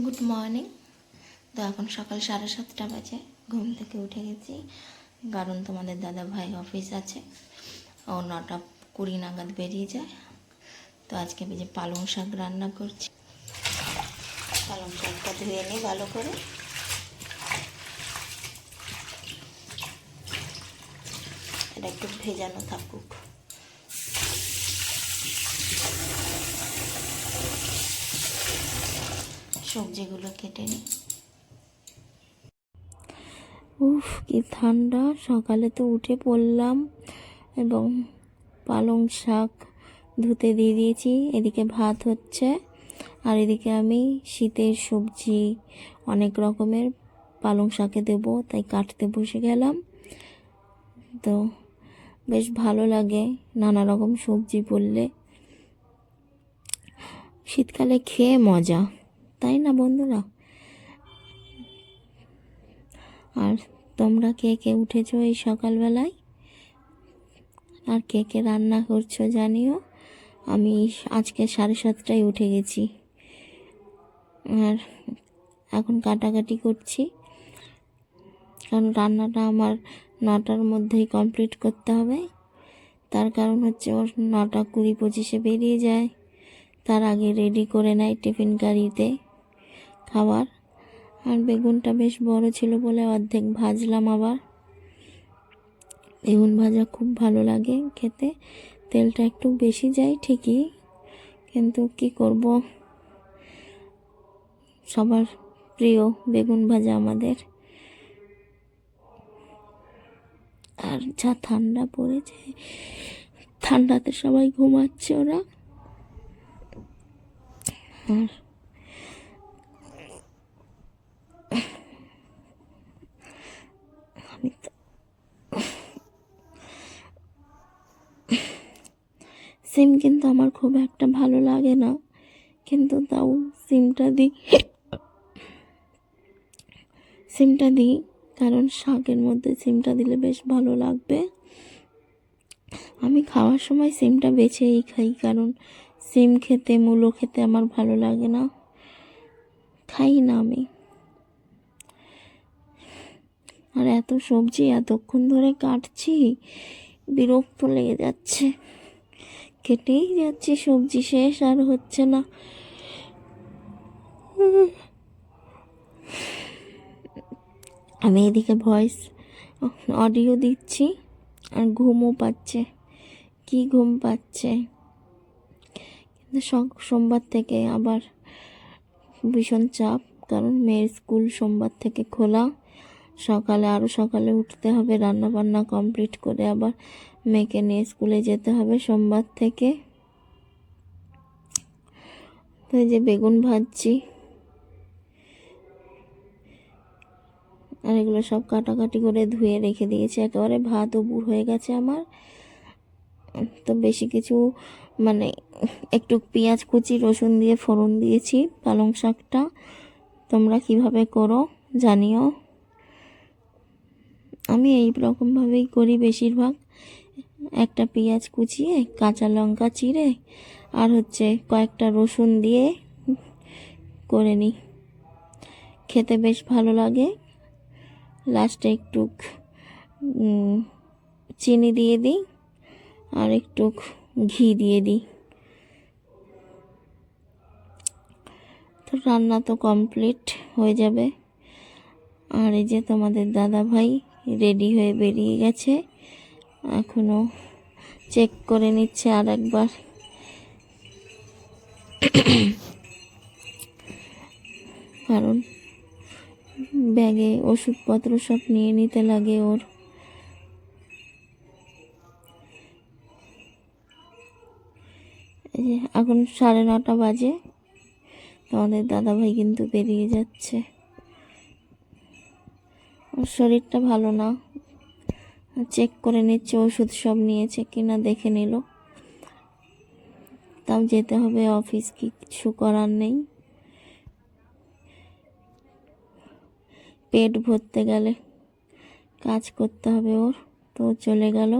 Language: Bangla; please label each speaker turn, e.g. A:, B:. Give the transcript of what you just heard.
A: গুড মর্নিং তো এখন সকাল সাড়ে সাতটা বাজে, ঘুম থেকে উঠে গেছি। কারণ তোমাদের দাদা ভাই অফিস আছে। ও নটা কুড়ি নাগাদ বেরিয়ে যায়। তো আজকে যে পালং শাক রান্না করছি। পালং শাকটা ধুয়ে নিই ভালো করে। এটা একটু ভেজানো থাকুক। সবজিগুলো কেটে নিই। উফ, কি ঠান্ডা। সকালে তো উঠে পড়লাম এবং পালং শাক ধুতে দিয়ে দিয়েছি। এদিকে ভাত হচ্ছে আর এদিকে আমি শীতের সবজি, অনেক রকমের পালং শাকে দেব, তাই কাটতে বসে গেলাম। তো বেশ ভালো লাগে নানা রকম সবজি পড়লে শীতকালে খেয়ে মজা। তাই না, বন্ধুরা? আর তোমরা কে কে উঠেছো এই সকালবেলায়? আর কে কে রান্না করছ জানিও? আমি আজকে সাড়ে সাতটায় উঠে গেছি। আর এখন কাটাকাটি করছি। কারণ রান্নাটা আমার নটার মধ্যেই কমপ্লিট করতে হবে। তার কারণ হচ্ছে ওর নটা কুড়ি পঁচিশে বেরিয়ে যায়। তার আগে রেডি করে নেয় টিফিন গাড়িতে। খাবার। আর বেগুনটা বেশ বড় ছিল বলে অর্ধেক ভাজলাম আবার। বেগুন ভাজা খুব ভালো লাগে খেতে। তেলটা একটু বেশি যায় ঠিকই, কিন্তু কি করব? সবার প্রিয় বেগুন ভাজা আমাদের। আর যা ঠান্ডা পড়েছে, ঠান্ডাতে সবাই ঘুমাচ্ছে ওরা। আর আমি তো সিম কিন্তু আমার খুব একটা ভালো লাগে না। কিন্তু তাও সিমটা দিই। সিমটা দিই, কারণ শাকের মধ্যে সিমটা দিলে বেশ ভালো লাগবে। আমি খাওয়ার সময় সিমটা বেছেই খাই, কারণ সিম খেতে, মূলো খেতে আমার ভালো লাগে না। খাই না আমি। আর এত সবজি এতক্ষণ ধরে কাটছি, বিরক্ত লেগে যাচ্ছে। কেটেই যাচ্ছি, সবজি শেষ আর হচ্ছে না। আমি এদিকে ভয়েস অডিও দিচ্ছি আর ঘুমও পাচ্ছে। কি ঘুম পাচ্ছে? কিন্তু সোমবার থেকে আবার ভীষণ চাপ, কারণ মেয়ের স্কুল সোমবার থেকে খোলা। সকালে আরও সকালে উঠতে হবে রান্না বান্না কমপ্লিট করে আবার মেয়েকে নিয়ে স্কুলে যেতে হবে সোমবার থেকে। তো যে বেগুন ভাজছি। আর এগুলো সব কাটাকাটি করে ধুয়ে রেখে দিয়েছি। একেবারে ভাতও বুড় হয়ে গেছে আমার। তো বেশি কিছু মানে একটু পেঁয়াজ কুচি, রসুন দিয়ে ফোড়ন দিয়েছি, পালং শাকটা। তোমরা কীভাবে করো জানিও। আমি এই রকমভাবেই করি বেশিরভাগ। একটা পেঁয়াজ কুচিয়ে, কাঁচা লঙ্কা চিড়ে, আর হচ্ছে কয়েকটা রসুন দিয়ে করে নিই। খেতে বেশ ভালো লাগে। লাস্টে একটু চিনি দিয়ে দিই, আর একটু ঘি দিয়ে দিই। তো রান্না তো কমপ্লিট হয়ে যাবে। আর এই যে তোমাদের দাদা ভাই রেডি হয়ে বেরিয়ে গেছে। এখনও চেক করে নিচ্ছে আর একবার কারণ ব্যাগে ওষুধপত্র সব নিয়ে নিতে লাগে ওর। এখন সাড়ে নটা বাজে। তোমাদের দাদাভাই কিন্তু বেরিয়ে যাচ্ছে। শরীরটা ভালো না। চেক করে নিচ্ছে, ওষুধ সব নিয়েছে কিনা দেখে নিল। তাও যেতে হবে অফিস কিছু করার নেই। পেট ভরতে গেলে কাজ করতে হবে ওর, তো চলে গেল।